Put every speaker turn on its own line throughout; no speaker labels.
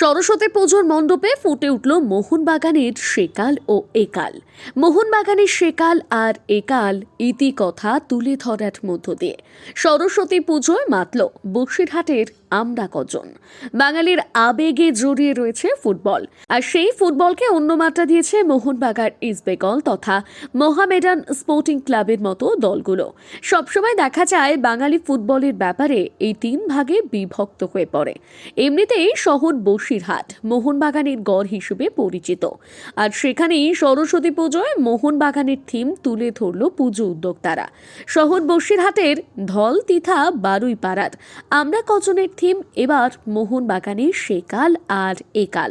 সরস্বতী পুজোর মণ্ডপে ফুটে উঠল মোহনবাগানের সেকাল ও একাল। মোহনবাগানের সেকাল আর একাল ইতিকথা তুলে ধরার মধ্য দিয়ে। সরস্বতী পুজোয় মাতল বসিরহাটের আমরা কজন। বাঙালির আবেগে জড়িয়ে রয়েছে ফুটবল। আর সেই ফুটবলকে অন্য মাত্রা দিয়েছে মোহনবাগান ইস্টবেঙ্গল তথা মোহামেডান স্পোর্টিং ক্লাবের মতো দলগুলো। সবসময় দেখা যায় বাঙালি ফুটবলের ব্যাপারে এই তিন ভাগে বিভক্ত হয়ে পড়ে। এমনিতেই শহর বসিরহাট মোহনবাগানের গড় হিসেবে পরিচিত। আর সেখানেই সরস্বতী পুজোয় মোহনবাগানের থিম তুলে ধরল পুজো উদ্যোক্তারা। শহর বসিরহাটের ধল, তিথা, বারুই পাড়ার আমরা কজনের থিম এবার মোহনবাগানের সেকাল আর একাল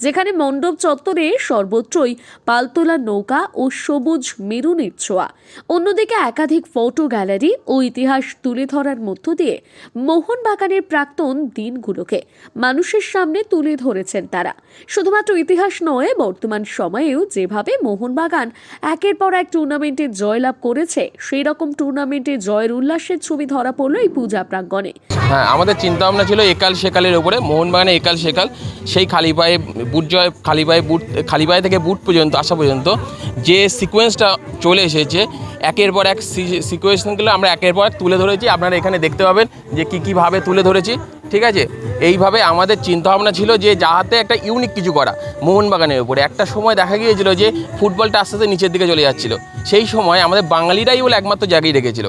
যেখানে মণ্ডপ চত্বরে সর্বত্রই পালতোলা নৌকা ও সবুজ মেরুনের ছোঁয়া। অন্যদিকে একাধিক ফটো গ্যালারি ও ইতিহাস তুলে ধরার মধ্য দিয়ে মোহনবাগানের প্রাক্তন দিনগুলোকে মানুষের সামনে তুলে ধরেছেন তারা। শুধুমাত্র ইতিহাস নয়, বর্তমান সময়েও যেভাবে মোহনবাগান একের পর এক টুর্নামেন্টে জয়লাভ করেছে সেই রকম টুর্নামেন্টে জয়ের উল্লাসের ছবি ধরা পড়ল এই পূজা প্রাঙ্গণে।
হ্যাঁ আমাদের চিন্তা ভাবনা ছিল একাল সেকালের উপরে, মোহনবাগানে একাল সেকাল, সেই খালি পায়ে বুট জয়, খালি পায়ে বুট, খালি পায়ে থেকে বুট পর্যন্ত, আসা পর্যন্ত যে সিকোয়েন্সটা চলে এসেছে, একের পর এক সিকোয়েন্সগুলো আমরা একের পর এক তুলে ধরেছি। আপনারা এখানে দেখতে পাবেন যে কী, কীভাবে তুলে ধরেছি। ঠিক আছে? এইভাবে আমাদের চিন্তাভাবনা ছিল যে যাহাতে একটা ইউনিক কিছু করা মোহনবাগানের উপরে। একটা সময় দেখা গিয়েছিল যে ফুটবলটা আস্তে আস্তে নিচের দিকে চলে যাচ্ছিল। সেই সময় আমাদের বাঙালিরাই বলে একমাত্র জায়গায় রেখেছিল।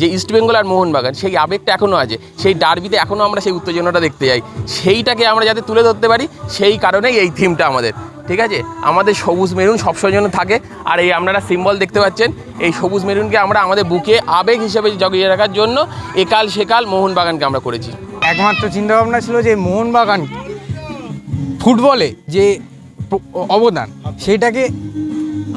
যে ইস্টবেঙ্গল আর মোহনবাগান, সেই আবেগটা এখনও আছে। সেই ডার্বিতে এখনও আমরা সেই উত্তেজনাটা দেখতে যাই। সেইটাকে আমরা যাতে তুলে ধরতে পারি, সেই কারণেই এই থিমটা আমাদের। ঠিক আছে? আমাদের সবুজ মেরুন সবসময় জন্য থাকে। আর এই আপনারা সিম্বল দেখতে পাচ্ছেন, এই সবুজ মেরুনকে আমরা আমাদের বুকে আবেগ হিসেবে জগিয়ে রাখার জন্য একাল সেকাল মোহনবাগানকে আমরা করেছি।
একমাত্র চিন্তাভাবনা ছিল যে মোহনবাগান ফুটবলে যে অবদান সেটাকে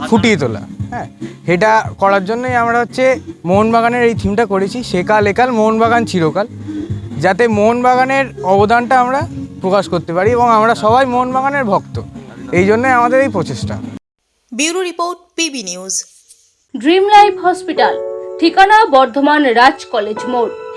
ফুটিয়ে তোলা। হ্যাঁ এটা করার জন্যই আমরা হচ্ছে মোহনবাগানের এই থিমটা করেছি। সেকাল একাল মোহনবাগান চিরকাল। যাতে মোহনবাগানের অবদানটা আমরা প্রকাশ করতে পারি এবং আমরা সবাই মোহনবাগানের ভক্ত। এই জন্যই আমাদের এই প্রচেষ্টা।
Bureau report PB news.
Dream life hospital ঠিকানা বর্ধমান রাজ কলেজ মোড়।